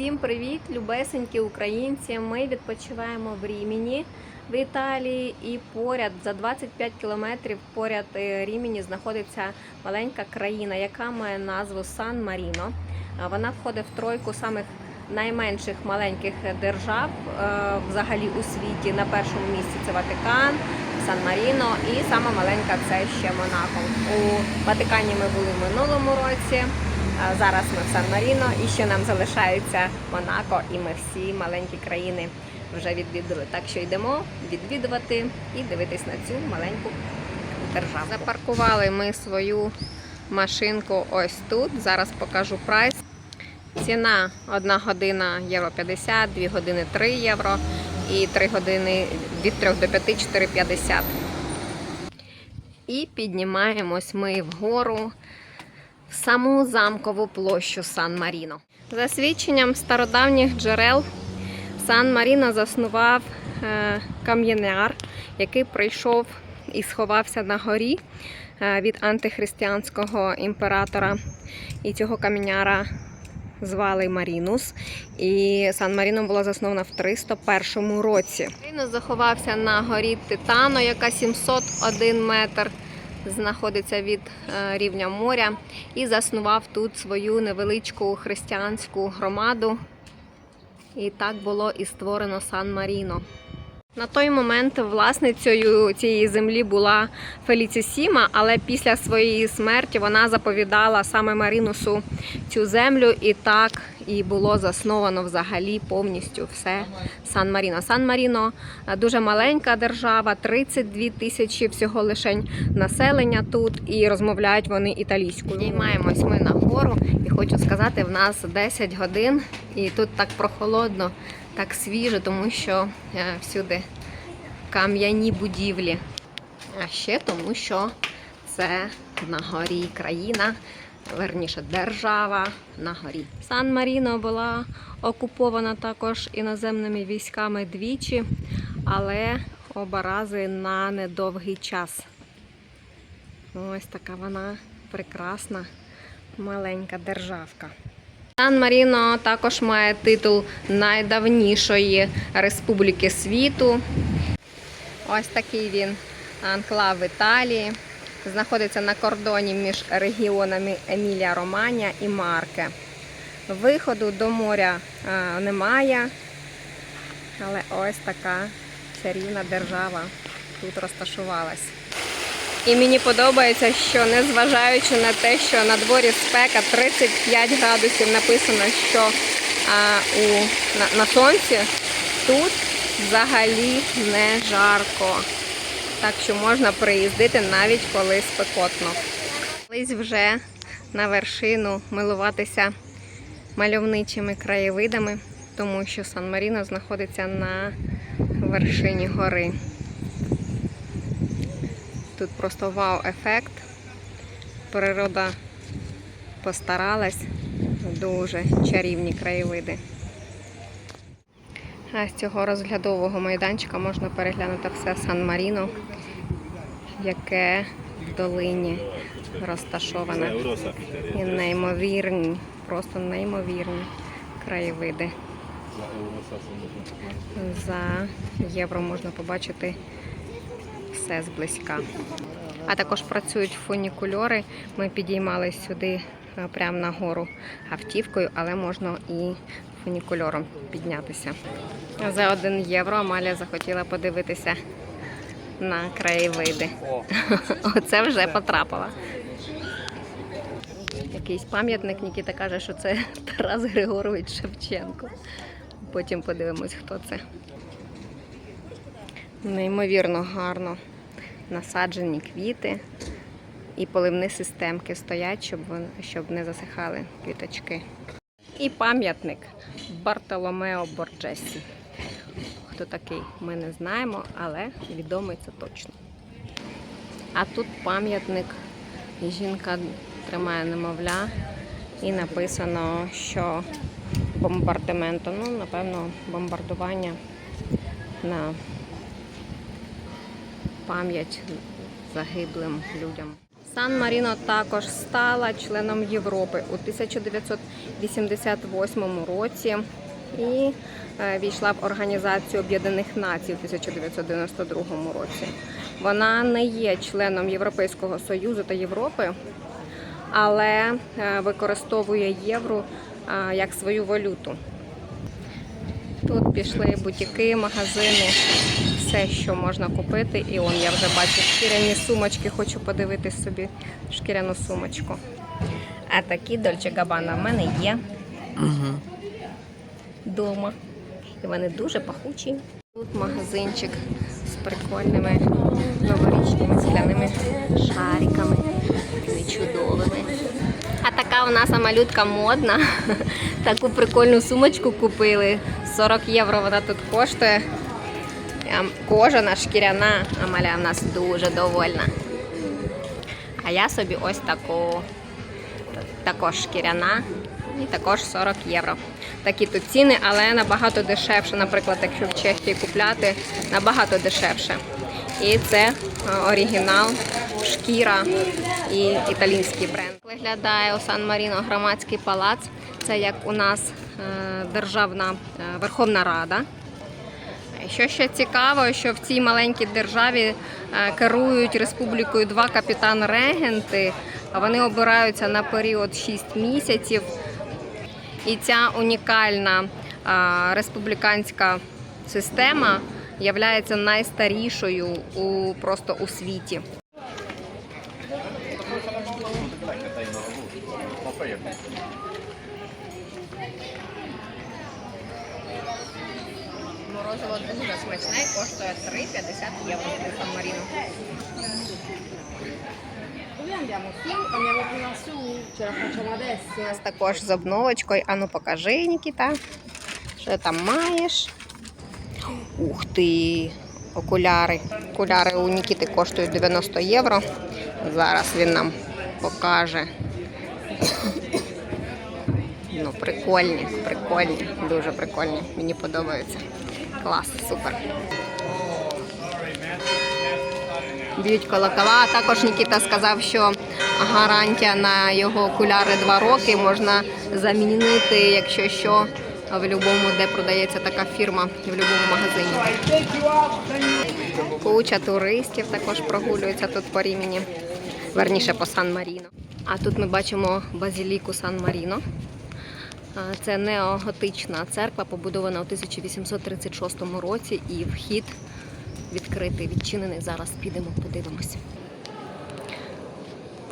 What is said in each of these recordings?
Всім привіт, любесенькі українці. Ми відпочиваємо в Рімені в Італії, і поряд за 25 кілометрів поряд е, Рімені знаходиться маленька країна, яка має назву Сан Маріно. Вона входить в тройку самих найменших маленьких держав е, взагалі у світі. На першому місці це Ватикан, Сан Маріно, і сама маленька це ще Монако. У Ватикані ми були в минулому році. Зараз ми в Сан Маріно і ще нам залишається Монако, і ми всі маленькі країни вже відвідали. Так що йдемо відвідувати і дивитись на цю маленьку державу. Запаркували ми свою машинку ось тут. Зараз покажу прайс. Ціна 1 година євро 50, 2 години 3 євро і 3 години від 3 до 5 4,50. І піднімаємось ми вгору саму замкову площу Сан Маріно. За свідченням стародавніх джерел, Сан Маріно заснував е, кам'яняр, який прийшов і сховався на горі е, від антихристиянського імператора. І цього кам'яняра звали Марінус. І Сан Маріно було засновано в 301 році. Марінус заховався на горі Титано, яка 701 метр знаходиться від е, рівня моря, і заснував тут свою невеличку християнську громаду. І так було і створено Сан Маріно. На той момент власницею цієї землі була Феліцісіма, але після своєї смерті вона заповідала саме Марінусу цю землю, і так і було засновано взагалі повністю все Сан Маріно. Сан Маріно дуже маленька держава, 32 тисячі всього лишень населення тут, і розмовляють вони італійською. Підіймаємось ми на гору, і хочу сказати, в нас 10 годин, і тут так прохолодно, так свіже, тому що е, всюди кам'яні будівлі. А ще тому, що це на горі країна, верніше держава на горі. Сан Маріно була окупована також іноземними військами двічі, але оба рази на недовгий час. Ось така вона прекрасна маленька державка. Сан Маріно також має титул найдавнішої республіки світу. Ось такий він анклав в Італії. Знаходиться на кордоні між регіонами Емілія Романія і Марке. Виходу до моря е, немає, але ось така чарівна держава тут розташувалась. І мені подобається, що незважаючи на те, що на дворі спека 35 градусів написано, що а, у, на, на сонці тут взагалі не жарко. Так що можна приїздити навіть коли спекотно. Колись вже на вершину милуватися мальовничими краєвидами, тому що Сан Маріно знаходиться на вершині гори. Тут просто вау-ефект. Природа постаралась. Дуже чарівні краєвиди. А з цього розглядового майданчика можна переглянути все Сан Маріно, яке в долині розташоване. І неймовірні, просто неймовірні краєвиди. За євро можна побачити все зблизька. А також працюють фунікульори. Ми підіймалися сюди е, прямо на гору автівкою, але можна і фунікульором піднятися. За 1 євро Амалія захотіла подивитися на краєвиди. Оце вже потрапила. Якийсь пам'ятник Нікіта каже, що це Тарас Григорович Шевченко. Потім подивимось, хто це. Неймовірно гарно насаджені квіти і поливні системки стоять, щоб, щоб не засихали квіточки. І пам'ятник Бартоломео Борджесі. Хто такий, ми не знаємо, але відомий це точно. А тут пам'ятник, жінка тримає немовля і написано, що бомбардименту, ну, напевно, бомбардування на пам'ять загиблим людям. Сан Маріно також стала членом Європи у 1988 році і е, війшла в Організацію Об'єднаних Націй у 1992 році. Вона не є членом Європейського Союзу та Європи, але е, використовує євро е, як свою валюту. Тут пішли бутіки, магазини, все, що можна купити. І он я вже бачу шкіряні сумочки, хочу подивитись собі шкіряну сумочку. А такі Дольче Габана в мене є вдома. І вони дуже пахучі. Тут магазинчик з прикольними новорічними скляними шариками. Чудовими. А така у нас малютка модна. Таку прикольну сумочку купили. 40 євро вона тут коштує. Кожана, шкіряна. Амаля в нас дуже довольна. А я собі ось таку. Також шкіряна і також 40 євро. Такі тут ціни, але набагато дешевше. Наприклад, якщо в Чехії купляти, набагато дешевше. І це е, оригінал, шкіра і італійський бренд. Виглядає у Сан Маріно громадський палац. Це як у нас е, державна е, Верховна Рада. Що ще цікаво, що в цій маленькій державі е, керують республікою два капітан-регенти, а вони обираються на період 6 місяців. І ця унікальна республіканська система є найстарішою у просто у світі. Морозиво дуже смачне і коштує 3,50 євро для Сан Маріно. Dove andiamo? Su? Andiamo prima su? Ce la facciamo У adesso? нас також з обновочкою. Ану покажи, Нікіта. Що там маєш? Ух ти! Окуляри. Окуляри у Нікіти коштують 90 євро. Зараз він нам покаже. Ну, прикольні, прикольні, дуже прикольні. Мені подобаються. Клас, супер. Б'ють колокола. А також Нікіта сказав, що гарантія на його окуляри 2 роки можна замінити, якщо що, в будь-якому, де продається така фірма, в будь-якому магазині. Куча туристів також прогулюється тут по Рімені, верніше по Сан-Маріно. А тут ми бачимо базіліку Сан-Маріно. Це неоготична церква, побудована у 1836 році, і вхід відкритий, відчинений. Зараз підемо, подивимось.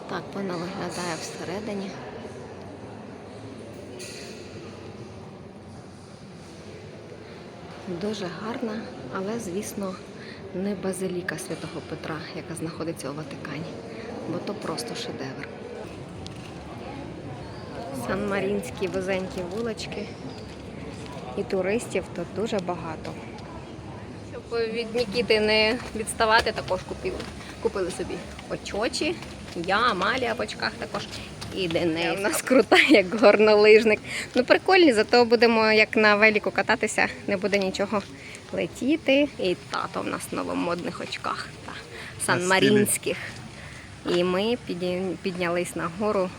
Так, вона виглядає всередині. Дуже гарна, але, звісно, не базиліка святого Петра, яка знаходиться у Ватикані, бо то просто шедевр. Сан-Марінські вузенькі вулички і туристів тут дуже багато. Щоб від Нікіти не відставати, також купили, купили собі очочі. Я, Амалія в очках також. І Денис у нас крута, як горнолижник. Ну прикольні, зато будемо як на веліку кататися, не буде нічого летіти. І тато в нас в новомодних очках та санмарінських. І ми піднялись на гору.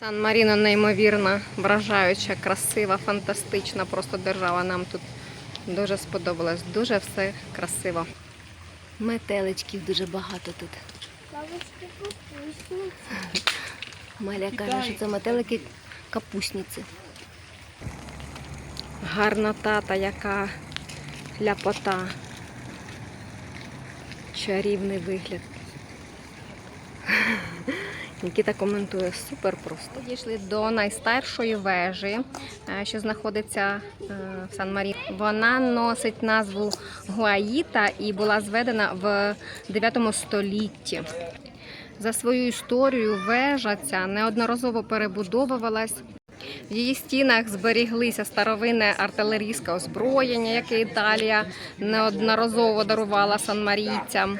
Сан Маріно неймовірно вражаюча, красива, фантастична. Просто держава нам тут дуже сподобалось. Дуже все красиво. Метеличків дуже багато тут. Маля каже, що це метелики капусниці. Гарна тата, яка ляпота. Чарівний вигляд. Нікіта коментує супер просто. Дійшли до найстаршої вежі, е, що знаходиться е, в Сан Марі. Вона носить назву Гуаїта і була зведена в 9 столітті. За свою історію вежа ця неодноразово перебудовувалась. В її стінах зберіглися старовинне артилерійське озброєння, яке Італія неодноразово дарувала санмарійцям.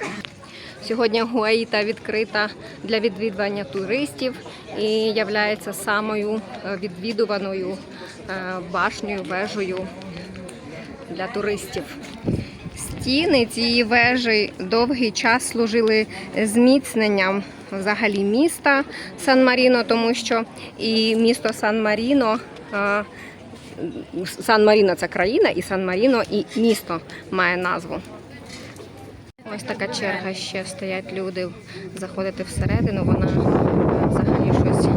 Сьогодні Гуаїта відкрита для відвідування туристів і являється самою е, відвідуваною е, башнею, вежею для туристів. Стіни цієї вежі довгий час служили зміцненням взагалі міста Сан-Маріно, тому що і місто Сан-Маріно. е, Сан-Маріно це країна, і Сан-Маріно і місто має назву. Ось така черга ще стоять люди заходити всередину. Вона е, взагалі щось е,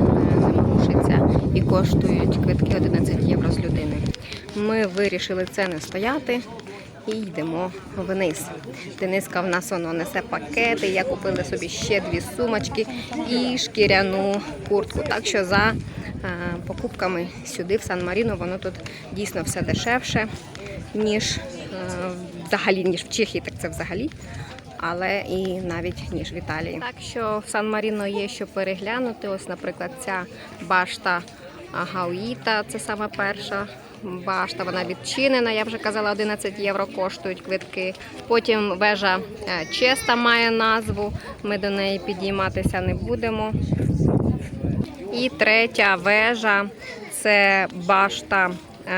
не порушиться і коштують квитки 11 євро з людини. Ми вирішили це не стояти і йдемо вниз. Дениска в нас воно несе пакети. Я купила собі ще дві сумочки і шкіряну куртку. Так що за е, покупками сюди, в Сан-Маріно, воно тут дійсно все дешевше, ніж е, взагалі, ніж в Чехії, так це взагалі. Але і навіть ніж в Італії. Так що в Сан-Маріно є що переглянути. Ось, наприклад, ця башта Гауїта, це саме перша башта. Вона відчинена. Я вже казала, 11 євро коштують квитки. Потім вежа е, Честа має назву. Ми до неї підійматися не будемо. І третя вежа це башта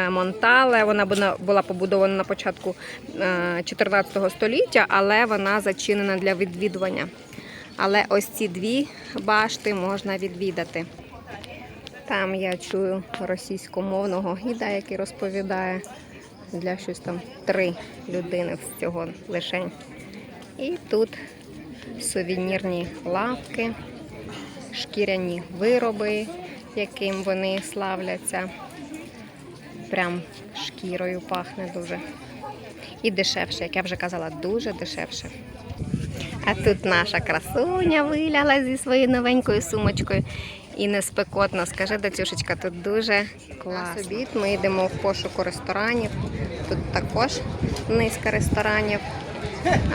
Монтале. Вона була- побудована на початку е, 14 століття, але вона зачинена для відвідування. Але ось ці дві башти можна відвідати. Там я чую російськомовного гіда, який розповідає для щось там три людини з цього лишень. І тут сувенірні лавки шкіряні вироби, яким вони славляться. Прям шкірою пахне дуже. І дешевше, як я вже казала, дуже дешевше. А тут наша красуня вилягла зі своєю новенькою сумочкою. І не спекотно. Скажи, Дацюшечка, тут дуже класно. Обід ми йдемо в пошуку ресторанів. Тут також низка ресторанів.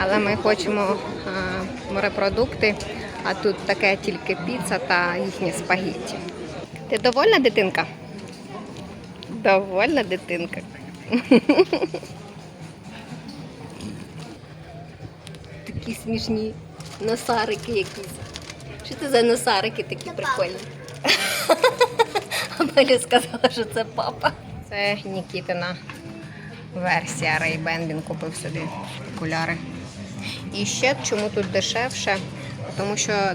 Але ми хочемо а, морепродукти, а тут таке тільки піца та їхні спагетті. Ти довольна, дитинка? Довольна дитинка. Такі смішні носарики якісь. Що це за носарики такі прикольні? Амелі сказала, що це папа. Це Нікітина версія Ray-Ban. Він купив собі окуляри. І ще чому тут дешевше? Тому що е,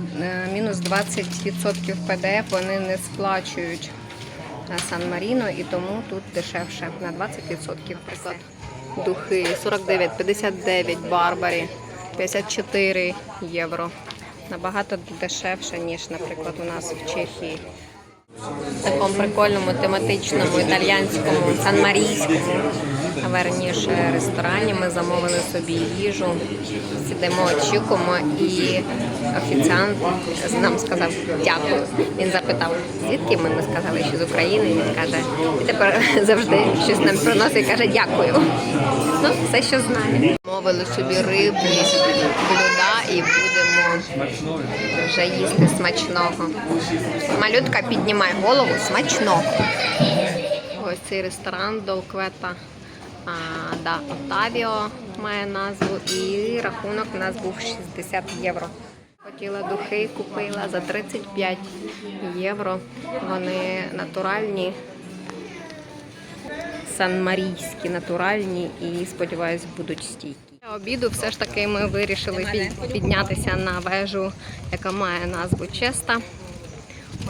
мінус 20% ПДФ вони не сплачують на Сан-Маріно, і тому тут дешевше на 20%. Наприклад, духи 49, 59 Барбарі, 54 євро. Набагато дешевше, ніж, наприклад, у нас в Чехії. В такому прикольному тематичному італійському санмарійському верніше ресторані ми замовили собі їжу, сидимо, очікуємо, і офіціант нам сказав дякую. Він запитав, звідки ми, ми сказали, що з України. Він каже, і тепер завжди щось нам приносить і каже дякую. Ну, все, що знає. Мовили собі рибні блюда і будемо вже їсти смачного. Малютка, піднімай голову смачного. Ось цей ресторан Долквета а, да, Отавіо має назву і рахунок у нас був 60 євро. Хотіла духи, купила за 35 євро. Вони натуральні, санмарійські, натуральні і, сподіваюсь, будуть стійкі. Обіду все ж таки ми вирішили піднятися на вежу, яка має назву Честа.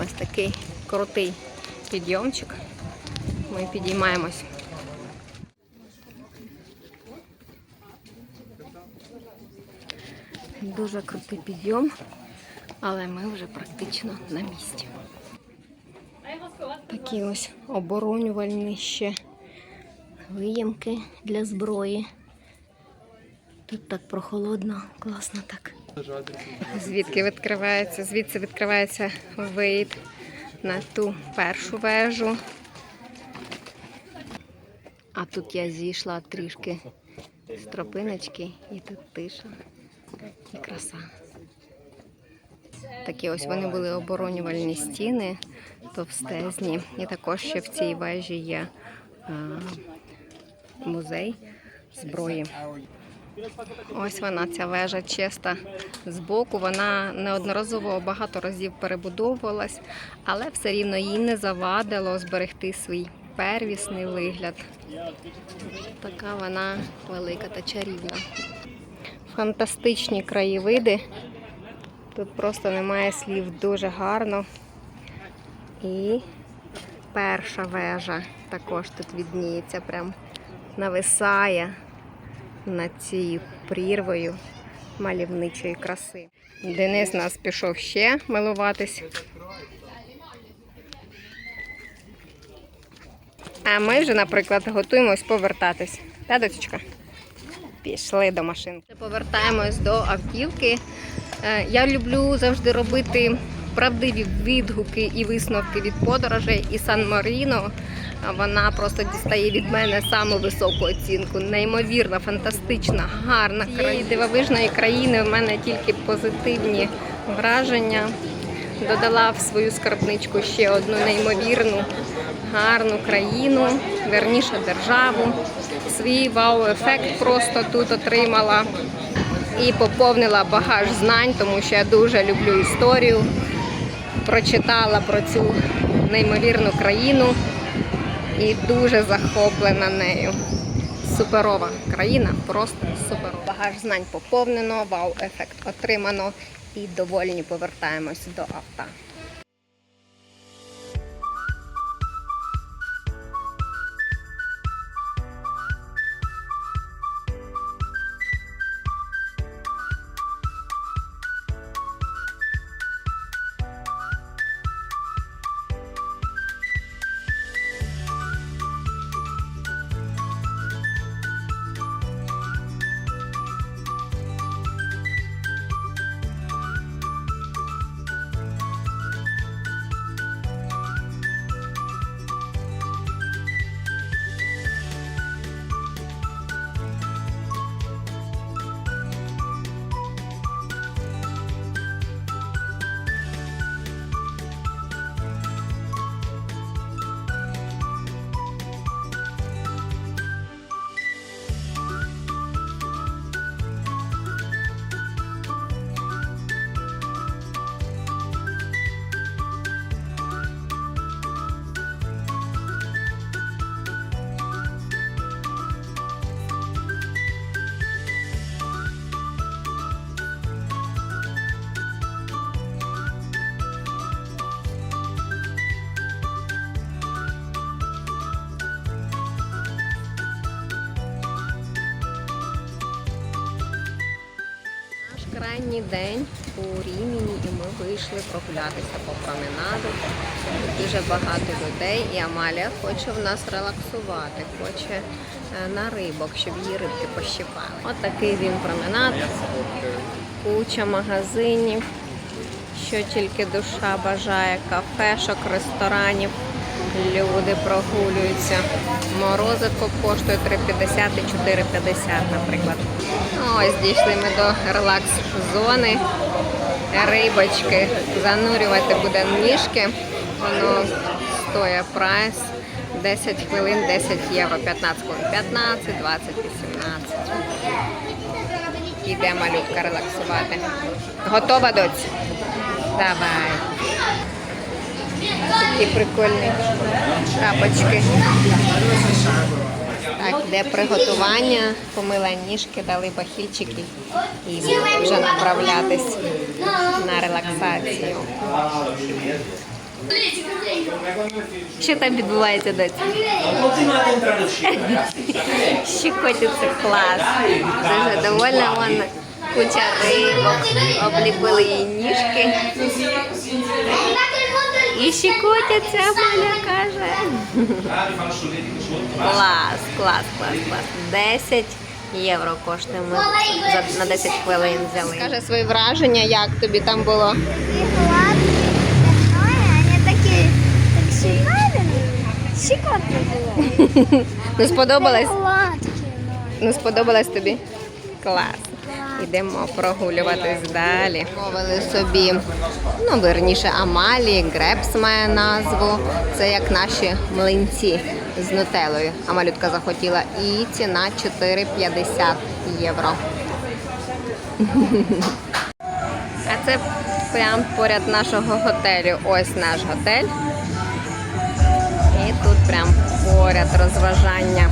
Ось такий крутий підйомчик. Ми підіймаємось. Дуже крутий підйом, але ми вже практично на місці. Такі ось оборонювальні ще виємки для зброї. Тут так прохолодно, класно так. Звідки відкривається? Звідси відкривається вид на ту першу вежу. А тут я зійшла трішки з тропиночки і тут тиша краса. Такі ось вони були оборонювальні стіни, товстезні. І також ще в цій вежі є а, музей зброї. Ось вона, ця вежа чиста збоку. Вона неодноразово багато разів перебудовувалась, але все рівно їй не завадило зберегти свій первісний вигляд. Така вона велика та чарівна. Фантастичні краєвиди. Тут просто немає слів, дуже гарно. І перша вежа також тут відніється, прям нависає над цією прірвою мальовничої краси. Денис нас пішов ще милуватись. А ми вже, наприклад, готуємось повертатись. Та, дочечка? Пішли до машинки. Повертаємось до автівки. Е, Я люблю завжди робити правдиві відгуки і висновки від подорожей. І Сан Маріно вона просто дістає від мене саму високу оцінку. Неймовірна, фантастична, гарна країна. дивовижної країни в мене тільки позитивні враження. Додала в свою скарбничку ще одну неймовірну, гарну країну, верніше державу. Свій вау-ефект просто тут отримала і поповнила багаж знань, тому що я дуже люблю історію. Прочитала про цю неймовірну країну і дуже захоплена нею. Суперова країна, просто суперова. Багаж знань поповнено, вау-ефект отримано і довольні повертаємось до авто. День у Рімені, і ми вийшли прогулятися по променаду. Дуже багато людей, і Амалія хоче в нас релаксувати, хоче е, на рибок, щоб її рибки пощипали. От такий він променад, куча магазинів, що тільки душа бажає, кафешок, ресторанів. Люди прогулюються. Морозиво коштує 3,50 і 4,50, наприклад. Ось дійшли ми до релакс-зони. Рибочки. Занурювати буде ніжки. Воно стоїть прайс. 10 хвилин, 10 євро, 15 хвилин, 15, 20, 18. Іде малютка релаксувати. Готова доць? Давай. Такі прикольні тапочки. Так, де приготування, помила ніжки, дали бахільчики і вже направлятись на релаксацію. Що там відбувається доці? Щекотиться клас. Дуже довольна вона. Куча рибок, обліпили її ніжки. І щекотяться, Маля каже. Ah, mi fanno solletico sotto. Клас, клас, клас, клас. 10 євро коштує. Ми за, на 10 хвилин взяли. Скажи свої враження, як тобі там було? И гладкие, цветные, они такие, так шикарные. Щекотно было. Ну сподобалось? Гладкие, но Ну сподобалось тобі? Клас. Йдемо прогулюватись далі. Мовили собі, ну верніше, Амалі, Грепс має назву. Це як наші млинці з нутелою. Амалютка захотіла. І ціна 4,50 євро. А це прямо поряд нашого готелю. Ось наш готель. І тут прям поряд розважання.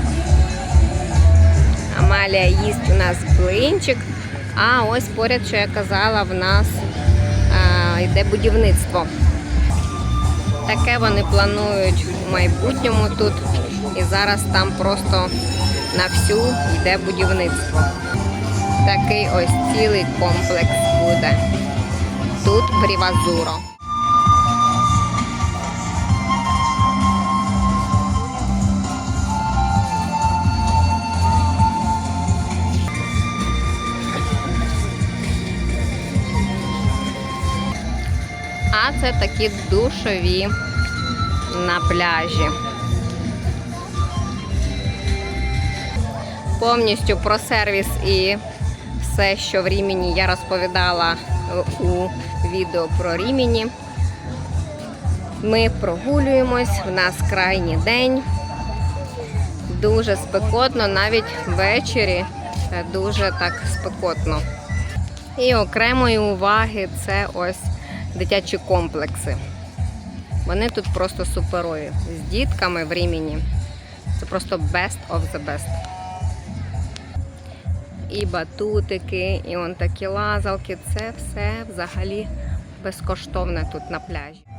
Амалія їсть у нас блинчик. А ось поряд, що я казала, в нас йде будівництво. Таке вони планують в майбутньому тут. І зараз там просто на всю йде будівництво. Такий ось цілий комплекс буде. Тут Брівазуро. А це такі душові на пляжі. Повністю про сервіс і все, що в Рімені я розповідала у відео про Рімені. Ми прогулюємось, в нас крайній день. Дуже спекотно, навіть ввечері дуже так спекотно. І окремої уваги це ось дитячі комплекси. Вони тут просто суперові. З дітками в Рімені. Це просто best of the best. І батутики, і он такі лазалки. Це все взагалі безкоштовне тут на пляжі.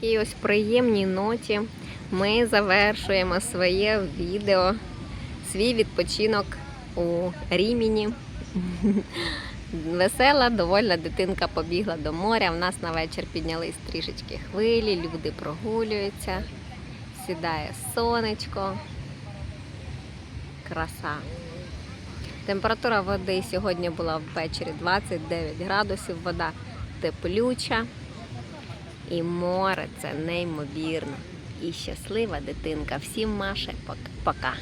Такій ось приємній ноті ми завершуємо своє відео, свій відпочинок у Ріміні. Весела, довольна дитинка побігла до моря. В нас на вечір піднялись трішечки хвилі, люди прогулюються, сідає сонечко. Краса. Температура води сьогодні була ввечері 29 градусів, вода теплюча. І море це неймовірно. І щаслива дитинка. Всім Маше пока.